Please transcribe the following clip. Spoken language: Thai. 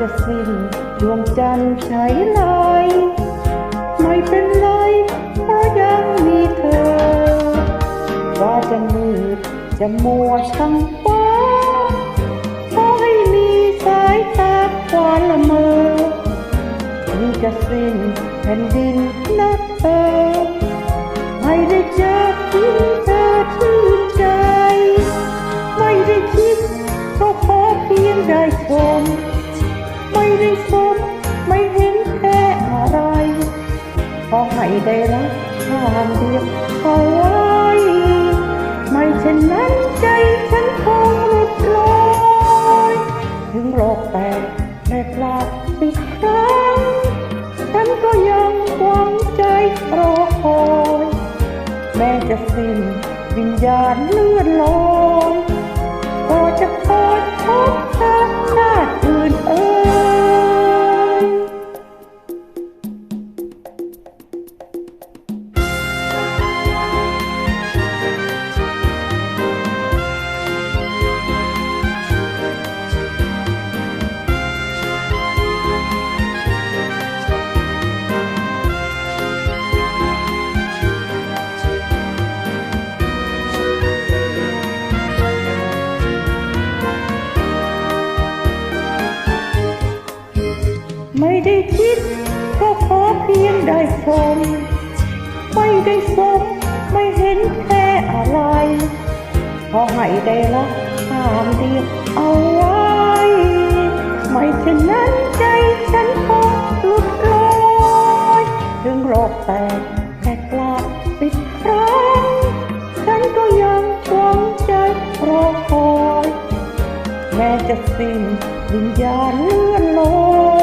จะสิ้นดวงจันทร์ใช้ลายไม่เป็นไรเพราะยังมีเธอ ว่าจะมืดจะมัวช่างฟ้าขอให้มีสายตาควานละเมอถึงจะสิ้นแผ่นดินนับเธอ ไม่ได้สมไม่เห็นแค่อะไร ขอให้ได้รักข้างเดียวเอาไว้ไม่เช่นนั้นใจฉันคงหลุดลอยถึงโลกแตกแตกลาดอีกครั้งฉันก็ยังหวังใจรอคอย แม้จะสิ้นวิญญาณเลื่อนลอย ได้คิดก็ขอเพียงได้ชม ไม่ได้สมไม่เห็นแค่อะไรขอให้ได้รักข้ามเดียวเอาไว้ ไม่เช่นนั้นใจฉันคงหลุดลอยถึงโลกแตกแต่กลาดปิดครั้งฉันก็ยังหวังใจรอคอย แม้จะสิ้นวิญญาณเลื่อนลอย